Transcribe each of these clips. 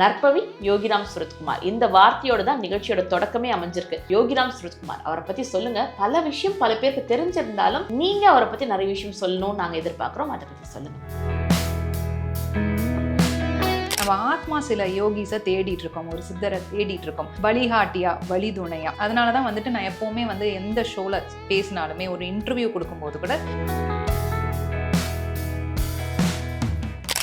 நற்பவி யோகிராம் சுரத்குமார். இந்த வார்த்தையோட தான் நிகழ்ச்சியோட தொடக்கமே அமைஞ்சிருக்கு. யோகிராம் சுரத்குமார் அவரை பத்தி சொல்லுங்க. பல விஷயம் பல பேருக்கு தெரிஞ்சிருந்தாலும் நீங்க அவரை பத்தி நிறைய விஷயம் சொல்லணும்னு நாங்க எதிர்பார்க்கிறோம். அதை பத்தி சொல்லுங்க. நம்ம ஆத்மா சில யோகிஸை தேடிட்டு இருக்கோம். ஒரு சித்தரை தேடிட்டு இருக்கோம். வழிகாட்டியா வழிதுணையா. அதனால தான் வந்துட்டு நான் எப்பவுமே வந்து எந்த ஷோல பேசினாலுமே ஒரு இன்டர்வியூ கொடுக்கும்போது கூட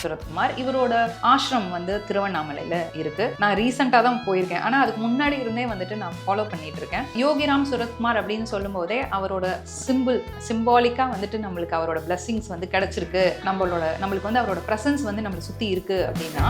சுரத்குமார் இவரோட ஆசிரம் வந்து திருவண்ணாமலையில இருக்கு. நான் ரீசெண்டாக தான் போயிருக்கேன். ஆனால் அதுக்கு முன்னாடி இருந்தே வந்துட்டு நான் ஃபாலோ பண்ணிட்டு இருக்கேன். யோகிராம் சுரத்குமார் அப்படின்னு சொல்லும் போதே அவரோட சிம்பிள் சிம்பாலிக்காக வந்துட்டு நம்மளுக்கு அவரோட பிளஸ்ஸிங்ஸ் வந்து கிடைச்சிருக்கு. நம்மளோட நம்மளுக்கு வந்து அவரோட ப்ரெசன்ஸ் வந்து நம்மளை சுற்றி இருக்கு அப்படின்னா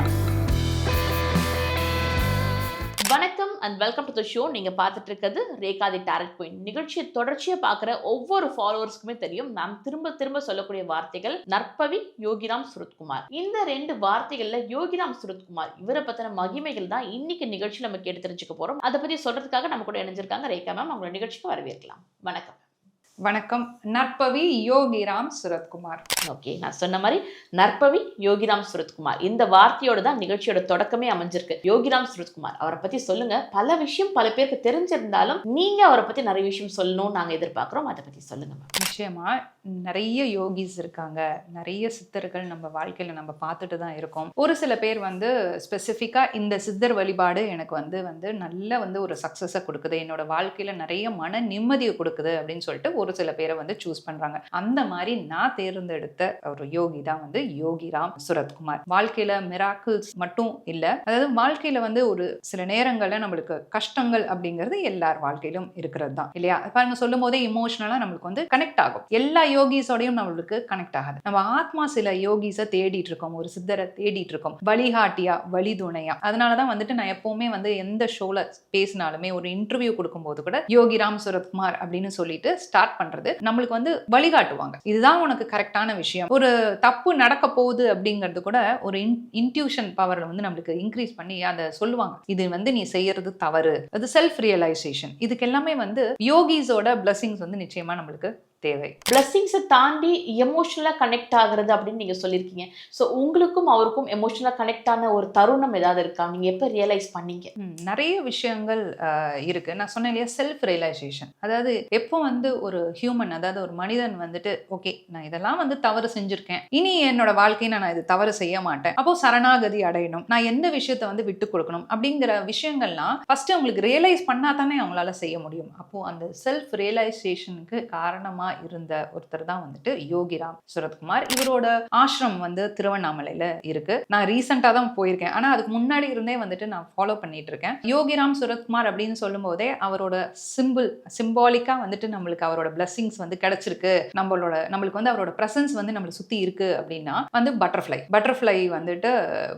and welcome to the show நீங்கள் பார்த்துட்டு இருக்கிறது ரேகாதி டேரக்ட் பாயிண்ட் நிகழ்ச்சியை தொடர்ச்சியாக பார்க்குற ஒவ்வொரு ஃபாலோவர்ஸ்க்குமே தெரியும். நாம் திரும்ப திரும்ப சொல்லக்கூடிய வார்த்தைகள் நற்பவி யோகிராம் சுரத்குமார். இந்த ரெண்டு வார்த்தைகளில் யோகிராம் சுரத்குமார் இவரை பற்றின மகிமைகள் தான் இன்னைக்கு நிகழ்ச்சியில் நம்ம கேட்டு தெரிஞ்சுக்க போகிறோம் அதை பற்றி சொல்கிறதுக்காக நம்ம கூட இணைஞ்சிருக்காங்க ரேகா மேம் அவங்களோட நிகழ்ச்சிக்கு வரவேற்கலாம். வணக்கம். வணக்கம். நற்பவி யோகிராம் சுரத்குமார். ஓகே நான் சொன்ன மாதிரி நற்பவி யோகிராம் சுரத்குமார். இந்த வார்த்தையோட தான் நிகழ்ச்சியோட தொடக்கமே அமைஞ்சிருக்கு. யோகிராம் சுரத்குமார் அவரை பத்தி சொல்லுங்க. பல விஷயம் பல பேருக்கு தெரிஞ்சிருந்தாலும் நீங்க அவரை பத்தி நிறைய விஷயம் சொல்லணும்னு நாங்க எதிர்பார்க்கிறோம். அதை பத்தி சொல்லுங்க நிச்சயமா நிறைய யோகிஸ் இருக்காங்க. நிறைய சித்தர்கள் நம்ம வாழ்க்கையில நம்ம பார்த்துட்டு தான் இருக்கோம். ஒரு சில பேர் வந்து ஸ்பெசிஃபிக்கா இந்த சித்தர் வழிபாடு எனக்கு வந்து வந்து நல்ல வந்து ஒரு சக்சஸை கொடுக்குது. என்னோட வாழ்க்கையில நிறைய மன நிம்மதியை கொடுக்குது அப்படின்னு சொல்லிட்டு ஒரு சில பேரை வந்து சூஸ் பண்றாங்க. அந்த மாதிரி நான் தேர்ந்தெடுத்து ஒரு யோகி தான் வந்து யோகிராம் சுரத்குமார். வாழ்க்கையில மிராக்கிள்ஸ் மட்டும் இல்ல அதாவது வாழ்க்கையில வந்து ஒரு சில நேரங்கள்ல நம்மளுக்கு கஷ்டங்கள் அப்படிங்கிறது எல்லார் வாழ்க்கையிலும் இருக்கிறது தான் இல்லையா? பாருங்க சொல்லும் போதே இமோஷனலா நம்மளுக்கு வந்து கனெக்ட் ஆகும். எல்லா யோகிஸோடையும் நம்மளுக்கு கனெக்ட் ஆகாது. நம்ம ஆத்மா சில யோகிஸை தேடிட்டு இருக்கோம் ஒரு சித்தரை தேடிட்டு இருக்கோம். வழிகாட்டியா வழிதுணையா. அதனாலதான் வந்துட்டு நான் எப்பவுமே வந்து எந்த ஷோல பேசினாலுமே ஒரு இன்டர்வியூ கொடுக்கும்போது கூட யோகிராம் சுரத்குமார் அப்படின்னு சொல்லிட்டு ஸ்டார்ட் பண்றது நம்மளுக்கு வந்து வழிகாட்டுவாங்க. இதுதான் உனக்கு கரெக்டான விஷயம். ஒரு தப்பு நடக்க போகுது அப்படிங்கிறது கூட ஒரு இன்ட்யூஷன் பவர் வந்து நம்மளுக்கு இன்க்ரீஸ் பண்ணி அதை சொல்லுவாங்க. இது வந்து நீ செய்யறது தவறு. அது செல்ஃப் ரியலைசேஷன் இதுக்கு எல்லாமே வந்து யோகிஸோட பிளஸிங்ஸ் வந்து நிச்சயமா நம்மளுக்கு தேவை. பிளஸ்ஸிங்ஸை தாண்டி எமோஷனலாக கனெக்ட் ஆகுறது அப்படின்னு நீங்க சொல்லியிருக்கீங்க. ஸோ உங்களுக்கும் அவருக்கும் எமோஷனலாக கனெக்ட் ஆன ஒரு தருணம் ஏதாவது இருக்கா? நீங்க எப்போ ரியலைஸ் பண்ணீங்க? நிறைய விஷயங்கள் ஆஹ், இருக்கு. நான் சொன்னேன் இல்லையா? செல்ஃப் ரியலைசேஷன் அதாவது எப்போ வந்து ஒரு ஹியூமன் அதாவது ஒரு மனிதன் வந்துட்டு ஓகே நான் இதெல்லாம் வந்து தவறு செஞ்சிருக்கேன். இனி என்னோட வாழ்க்கையில நான் இது தவறு செய்ய மாட்டேன். அப்போ சரணாகதி அடையணும். நான் எந்த விஷயத்தை வந்து விட்டு கொடுக்கணும்? அப்படிங்கிற விஷயங்கள்லாம் ஃபர்ஸ்ட் அவங்களுக்கு ரியலைஸ் பண்ணா தானே அவங்களால செய்ய முடியும். அப்போ அந்த செல்ஃப் ரியலைசேஷனுக்கு காரணமா இருந்த ஒருத்தர் தான் வந்துட்டு யோகிராம் சுரத்குமார். இவரோட ஆசிரம் வந்து திருவண்ணாமலையில இருக்கு. நான் ரீசெண்டாக தான் போயிருக்கேன். ஆனா அதுக்கு முன்னாடி இருந்தே வந்துட்டு நான் ஃபாலோ பண்ணிட்டு இருக்கேன். யோகிராம் சுரத்குமார் அப்படின்னு சொல்லும் போதே அவரோட சிம்பிள் சிம்பாலிக்கா வந்துட்டு நம்மளுக்கு அவரோட பிளஸ்ஸிங்ஸ் வந்து கிடைச்சிருக்கு. நம்மளோட நம்மளுக்கு வந்து அவரோட ப்ரெசன்ஸ் வந்து நம்மளை சுற்றி இருக்கு அப்படின்னா வந்து பட்டர்ஃப்ளை பட்டர்ஃப்ளை வந்துட்டு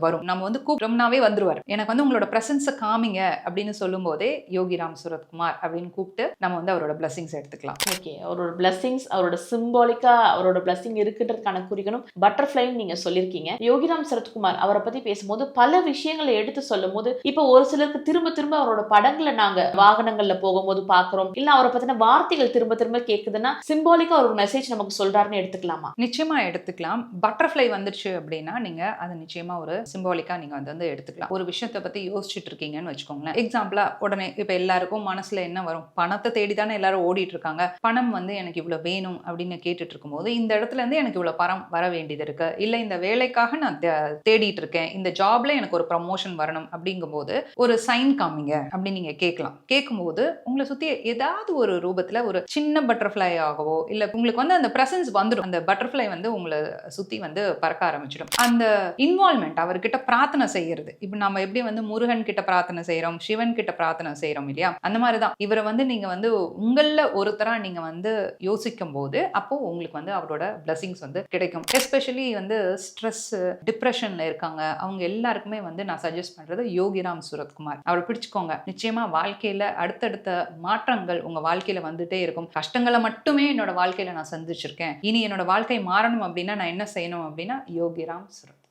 வரும். நம்ம வந்து கூப்பிட்டோம்னாவே வந்துருவார். எனக்கு வந்து உங்களோட ப்ரெசன்ஸை காமிங்க அப்படின்னு சொல்லும் போதே யோகிராம் சுரத்குமார் அப்படின்னு கூப்பிட்டு நம்ம வந்து அவரோட பிளஸ்ஸிங்ஸ் எடுத்துக்கலாம். ஓகே அவரோட பிளஸ்ஸிங்ஸ் அவரோட சிம்பாலிக்கா அவரோட பிளஸ்ஸிங் இருக்குன்றதுக்கான குறிக்கணும் பட்டர்ஃப்ளைன்னு நீங்க சொல்லியிருக்கீங்க. யோகிராம் சரத்குமார் அவரை பத்தி பேசும்போது பல விஷயங்களை எடுத்து சொல்லும் போது இப்போ ஒரு சிலருக்கு திரும்ப திரும்ப அவரோட படங்களை நாங்க வாகனங்கள்ல போகும்போது பாக்குறோம். இல்ல அவரை பத்தின வார்த்தைகள் திரும்ப திரும்ப கேக்குதுன்னா சிம்பாலிக்கா ஒரு மெசேஜ் நமக்கு சொல்றாருன்னு எடுத்துக்கலாமா? நிச்சயமா எடுத்துக்கலாம். பட்டர்ஃப்ளை வந்துருச்சு அப்படின்னா நீங்க அதை நிச்சயமா ஒரு சிம்பாலிக்கா நீங்க வந்து வந்து எடுத்துக்கலாம். ஒரு விஷயத்தை பத்தி யோசிச்சுட்டு இருக்கீங்கன்னு வச்சுக்கோங்களேன். எக்ஸாம்பிளா உடனே இப்ப எல்லாருக்கும் மனசுல என்ன வரும்? பணத்தை தேடி தானே எல்லாரும் ஓடிட்டு இருக்காங்க. பணம் வந்து எனக்கு இவ்வளோ வேணும் அப்படின்னு கேட்டுட்டு இருக்கும்போது இந்த இடத்துல இருந்து எனக்கு இவ்வளோ பரம் வர வேண்டியது இருக்கு. இல்ல இந்த வேலைக்காக நான் தேடிட்டு இருக்கேன் இந்த ஜாப்ல எனக்கு ஒரு ப்ரமோஷன் வரணும் அப்படிங்கும்போது ஒரு சைன் காமிங்க அப்படின்னு நீங்க கேட்கலாம். கேட்கும்போது உங்களை சுத்தி ஏதாவது ஒரு ரூபத்துல ஒரு சின்ன பட்டர்ஃப்ளை ஆகவோ இல்ல உங்களுக்கு வந்து அந்த பிரசன்ஸ் வந்துடும். அந்த பட்டர்ஃப்ளை வந்து உங்களை சுத்தி வந்து பறக்க ஆரம்பிச்சிடும். அந்த இன்வால்மெண்ட் அவர்கிட்ட பிரார்த்தனை செய்யறது. இப்போ நம்ம எப்படி வந்து முருகன் கிட்ட பிரார்த்தனை செய்யறோம் சிவன் கிட்ட பிரார்த்தனை செய்யறோம் இல்லையா? அந்த மாதிரி தான். இவரை வந்து நீங்க வந்து உங்கள ஒருத்தரா நீங்க வந்து யோசிக்கும் போது அப்போ உங்களுக்கு வந்து அவரோட பிளஸிங்ஸ் வந்து கிடைக்கும். எஸ்பெஷலி வந்து ஸ்ட்ரெஸ் டிப்ரெஷன்ல இருக்காங்க. அவங்க எல்லாருக்குமே வந்து நான் சஜஸ்ட் பண்றது யோகிராம் சுரத்குமார். அவரை பிடிச்சுக்கோங்க. நிச்சயமா வாழ்க்கையில அடுத்தடுத்த மாற்றங்கள் உங்க வாழ்க்கையில வந்துட்டே இருக்கும். கஷ்டங்களை மட்டுமே என்னோட வாழ்க்கையில நான் சந்திச்சிருக்கேன். இனி என்னோட வாழ்க்கை மாறணும் அப்படின்னா நான் என்ன செய்யணும் அப்படின்னா யோகிராம் சுரத்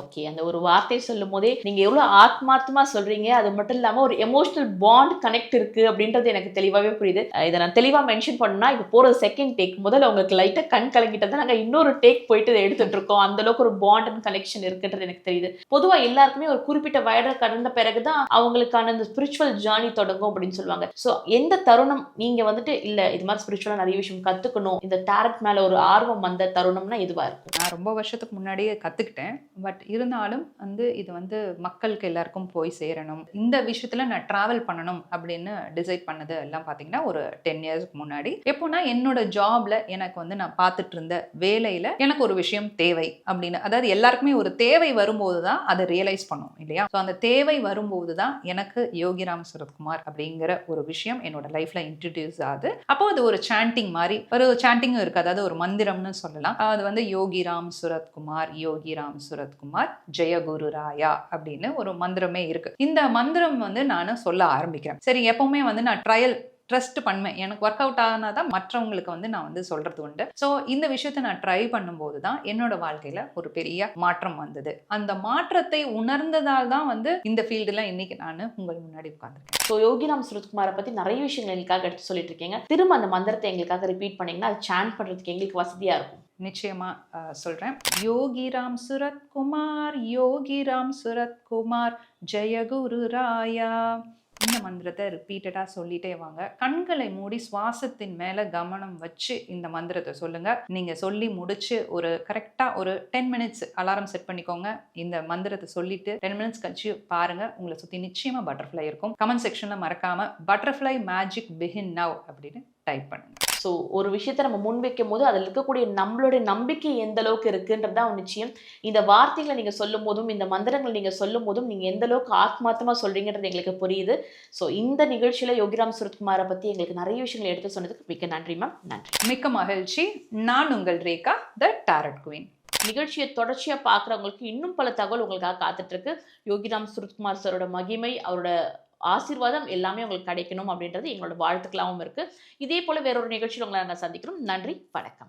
ஓகே அந்த ஒரு வார்த்தை சொல்லும் போதே நீங்க எவ்வளவு ஆத்மார்த்தமா சொல்றீங்க? அது மட்டும் இல்லாம ஒரு எமோஷனல் பாண்ட் கனெக்ட் இருக்கு அப்படின்றது எனக்கு தெளிவாவே புரியுது. இதை நான் தெளிவா மென்ஷன் பண்ணா இப்போ போற செகண்ட் டேக் முதல்ல உங்களுக்கு லைட்டா கண் கலங்கிட்டது நாங்க இன்னொரு டேக் போயிட்டு இதை எடுத்துட்டு இருக்கோம். அந்த அளவுக்கு ஒரு பாண்ட் அண்ட் கனெக்ஷன் இருக்குன்றது எனக்கு தெரியுது. பொதுவா எல்லாருக்குமே ஒரு குறிப்பிட்ட வயதை கடந்த பிறகுதான் அவங்களுக்கான இந்த ஸ்பிரிச்சுவல் ஜேர்னி தொடங்கும் அப்படின்னு சொல்லுவாங்க. ஸோ எந்த தருணம் நீங்க வந்துட்டு இல்ல இது மாதிரி ஸ்பிரிச்சுவலா நிறைய விஷயம் கத்துக்கணும். இந்த டேரட் மேல ஒரு ஆர்வம் வந்த தருணம்னா இதுவா இருக்கும்? நான் ரொம்ப வருஷத்துக்கு முன்னாடியே கற்றுக்கிட்டேன் பட் இருந்தாலும் வந்து இது வந்து மக்களுக்கு எல்லாருக்கும் போய் சேரணும். இந்த விஷயத்தில் நான் ட்ராவல் பண்ணணும் அப்படின்னு டிசைட் பண்ணது எல்லாம் பார்த்தீங்கன்னா ஒரு டென் இயர்ஸ்க்கு முன்னாடி. எப்போனா என்னோட ஜாப்ல எனக்கு வந்து நான் பார்த்துட்டு இருந்த வேலையில் எனக்கு ஒரு விஷயம் தேவை அப்படின்னு. அதாவது எல்லாருக்குமே ஒரு தேவை வரும்போது தான் அதை ரியலைஸ் பண்ணும் இல்லையா? ஸோ அந்த தேவை வரும்போது தான் எனக்கு யோகிராம் சரத்குமார் அப்படிங்கிற ஒரு விஷயம் என்னோட லைஃப்ல இன்ட்ரடியூஸ் ஆகுது. அப்போ அது ஒரு சாண்டிங் மாதிரி ஒரு சாண்டிங்கும் இருக்கு அதாவது ஒரு மந்திரம்னு சொல்லலாம். அது வந்து யோகிராம் சுரத்குமார் யோகிராம் சுரத்குமார் ஜெயகுரு ராயா அப்படின்னு ஒரு மந்திரமே இருக்கு. இந்த மந்திரம் வந்து நான் சொல்ல ஆரம்பிக்கிறேன். சரி எப்பவுமே வந்து நான் ட்ரையல் ட்ரஸ்ட் பண்ணுவேன். எனக்கு ஒர்க் அவுட் ஆனால் தான் மற்றவங்களுக்கு வந்து நான் வந்து சொல்றது உண்டு. ஸோ இந்த விஷயத்தை நான் ட்ரை பண்ணும்போது தான் என்னோட வாழ்க்கையில ஒரு பெரிய மாற்றம் வந்தது. அந்த மாற்றத்தை உணர்ந்ததால் தான் வந்து இந்த ஃபீல்டுல இன்னைக்கு நான் உங்கள் முன்னாடி உட்காந்துருக்கேன் ஸோ யோகிராம் சுரத்குமாரை பத்தி நிறைய விஷயங்கள் எங்களுக்காக எடுத்து சொல்லிட்டு இருக்கீங்க. திரும்ப அந்த மந்திரத்தை எங்களுக்காக ரிப்பீட் பண்ணீங்கன்னா அது சேன் பண்றதுக்கு எங்களுக்கு வசதியா இருக்கும். நிச்சயமா சொல்கிறேன் சொல்றேன். யோகிராம் சுரத்குமார் யோகிராம் சுரத்குமார் ஜெயகுரு ராயா. இந்த மந்திரத்தை ரிப்பீட்டடாக சொல்லிட்டே வாங்க. கண்களை மூடி சுவாசத்தின் மேலே கவனம் வச்சு இந்த மந்திரத்தை சொல்லுங்க. நீங்க சொல்லி முடிச்சு ஒரு கரெக்டாக ஒரு டென் மினிட்ஸ் அலாரம் செட் பண்ணிக்கோங்க. இந்த மந்திரத்தை சொல்லிட்டு டென் மினிட்ஸ் கழிச்சு பாருங்க. உங்களை சுற்றி நிச்சயமா பட்டர்ஃப்ளை இருக்கும். கமெண்ட் செக்ஷனில் மறக்காம பட்டர்ஃப்ளை மேஜிக் பிகின் நவ் அப்படின்னு டைப் பண்ணுங்க. ஸோ ஒரு விஷயத்தை நம்ம முன்வைக்கும் போது அதில் இருக்கக்கூடிய நம்மளுடைய நம்பிக்கை எந்த அளவுக்கு இருக்குன்றது தான் நிச்சயம். இந்த வார்த்தைகளை நீங்க சொல்லும் போதும் இந்த மந்திரங்கள் நீங்க சொல்லும் போதும் நீங்க எந்த அளவுக்கு ஆத்மார்த்தமா சொல்றீங்கன்றது எங்களுக்கு புரியுது. ஸோ இந்த நிகழ்ச்சியில யோகிராம் சுரத்குமாரை பத்தி எங்களுக்கு நிறைய விஷயங்களை எடுத்து சொன்னதுக்கு மிக்க நன்றி மேம் நன்றி. மிக்க மகிழ்ச்சி. நான் உங்கள் ரேகா த டாரட் குவீன் நிகழ்ச்சியை தொடர்ச்சியா பார்க்குறவங்களுக்கு இன்னும் பல தகவல் உங்களுக்காக காத்துட்டு இருக்கு. யோகிராம் சுரத்குமார் சாரோட மகிமை அவரோட ஆசீர்வாதம் எல்லாமே உங்களுக்கு கிடைக்கணும் அப்படின்றது எங்களோட வாழ்த்துக்களாகவும் இருக்குது இதே போல் வேறொரு நிகழ்ச்சியில் உங்களை நாங்கள் சந்திக்கிறோம். நன்றி வணக்கம்.